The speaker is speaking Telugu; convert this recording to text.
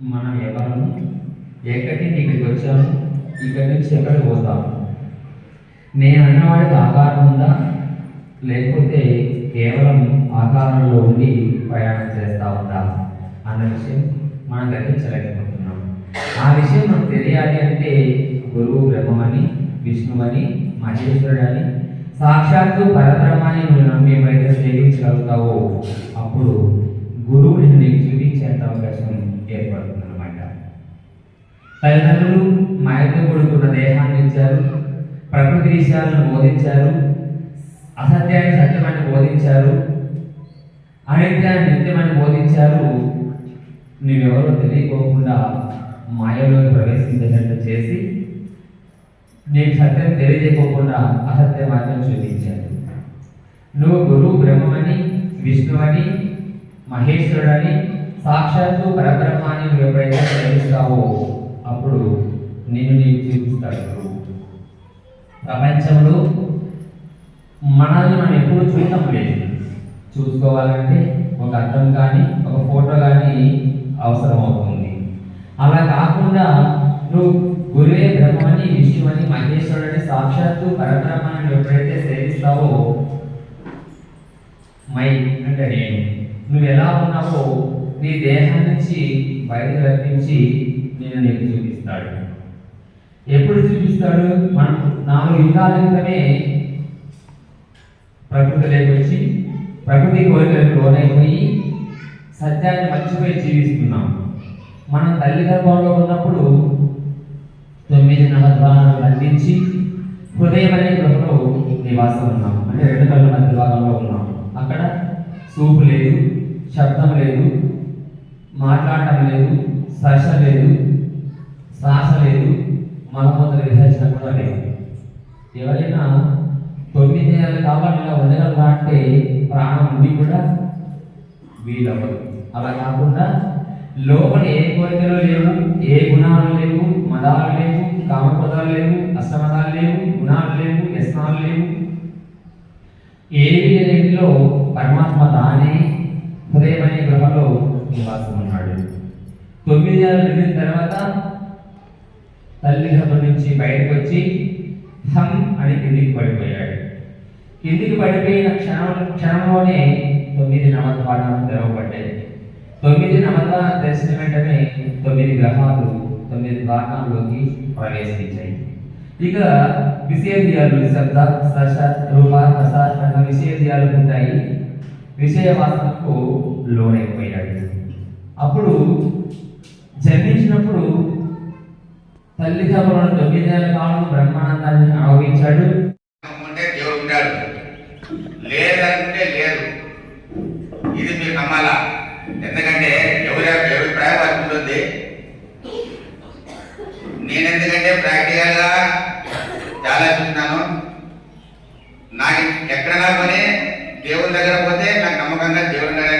మనం ఎవరు ఎక్కడికి ఇక్కడికి వచ్చాము? ఇక్కడి నుంచి ఎక్కడికి పోతాము? నేను అన్నవాడికి ఆకారం ఉందా? లేకపోతే కేవలం ఆకారంలో ఉండి ప్రయాణం చేస్తూ ఉందా? అన్న విషయం మనం గ్రహించలేకపోతున్నాం ఆ విషయం మనకు తెలియాలి అంటే గురువు బ్రహ్మమని విష్ణువని మహేశ్వరుడని సాక్షాత్తు పరబ్రహ్మాన్ని నువ్వు నమ్మి ఏమైతే సేవించగలుగుతావో అప్పుడు గురువు నిన్ను నీకు చూపించేంత అవకాశం ఏర్పడుతుంది అనమాట తల్లిదండ్రులు మాయతో కూడుకున్న దేహాన్ని ఇచ్చారు ప్రకృతి విషయాలను బోధించారు అసత్యాన్ని సత్యమని బోధించారు అనిత్యాన్ని నిత్యమని బోధించారు. నువ్వెవరో తెలియకోకుండా మాయలోకి ప్రవేశించినట్టు చేసి నీకు సత్యం తెలియజేయకోకుండా అసత్య మార్గం చూపించారు. నువ్వు గురువు బ్రహ్మమని విష్ణువని మహేశ్వరుడని సాక్షాత్తు పరబ్రహ్మాన్ని నువ్వు ఎప్పుడైతే గ్రహిస్తావో అప్పుడు నేను నీకు చూపిస్తాడు ప్రపంచంలో మనల్ని మనం ఎప్పుడు చూడటం లేదు. చూసుకోవాలంటే ఒక అర్థం కానీ ఒక ఫోటో కానీ అవసరం అవుతుంది. అలా కాకుండా నువ్వు గురువే బ్రహ్మని విష్ణువని మహేశ్వరుడని సాక్షాత్తు పరబ్రహ్మాన్ని ఎప్పుడైతే సేవిస్తావో మై అంటే నేను. నువ్వు ఎలా ఉన్నావో నీ దేహం నుంచి బయటకు రప్పించి నేను నీకు చూపిస్తాడు. ఎప్పుడు చూపిస్తాడు? మనం నాలుగు యుగాల క్రితమే ప్రకృతిలోకి వచ్చి ప్రకృతి కోరికలకు లోనైపోయి సత్యాన్ని మర్చిపోయి జీవిస్తున్నాం. మనం తల్లి గర్భంలో ఉన్నప్పుడు తొమ్మిది నవద్వారాలు అందించి హృదయం అనే గృహలో నివాసం ఉన్నాం. అంటే రెండు కళ్ళ మధ్య భాగంలో ఉన్నాం. అక్కడ చూపు లేదు మాట్లాడటం లేదు స్పర్శ లేదు శ్వాస లేదు మలమూత్ర విసర్జన కూడా లేదు. ఎవరైనా తొమ్మిది నెలలు కాబట్టి ఇలా ఉండగలరా అంటే ప్రాణం ఉండి కూడా వీలవ్వదు. అలా కాకుండా లోపల ఏ కోరికలు లేవు ఏ గుణాలు లేవు మదాలు లేవు కామపదాలు లేవు అష్టమదాలు లేవు గుణాలు లేవు వ్యసనాలు లేవు. ఏవి లేనిలో పరమాత్మ తానే హృదయమనే గృహలో నివాసం ఉన్నాడు. తొమ్మిది నెలలు నిండిన తర్వాత తల్లి గర్భం నుంచి బయటకు వచ్చి హం అని కిందికి పడిపోయాడు. కిందికి పడిపోయిన క్షణం క్షణంలోనే తొమ్మిది నవద్వారాలు తెరవబడ్డాయి. తొమ్మిది నవద్వారాలు తెలిసిన వెంటనే తొమ్మిది గ్రహాలు తొమ్మిది ద్వారాల్లోకి ప్రవేశించాయి. ఇక విషేంద్రియాలు శబ్ద స్పర్శ రూప రస అన్న విషేంద్రియాలు ఉంటాయి. విషయ వాసనకు లోనైపోయాడు. అప్పుడు జన్మించినప్పుడు తల్లి గర్భంలో తొమ్మిది కాలం బ్రహ్మానందాన్ని ఆవహించాడు. ఉంటే దేవుడు ఉంటాడు. లేదంటే లేదు. ఇది మీరు నమ్మాలా? ఎందుకంటే ఎవరి అభిప్రాయం ప్రాయం వారికి ఉంటుంది నేను ఎందుకంటే ప్రాక్టికల్ చాలా చూస్తున్నాను. నాకు ఎక్కడ పని దేవుని దగ్గర పోతే నాకు నమ్మకంగా దేవుడి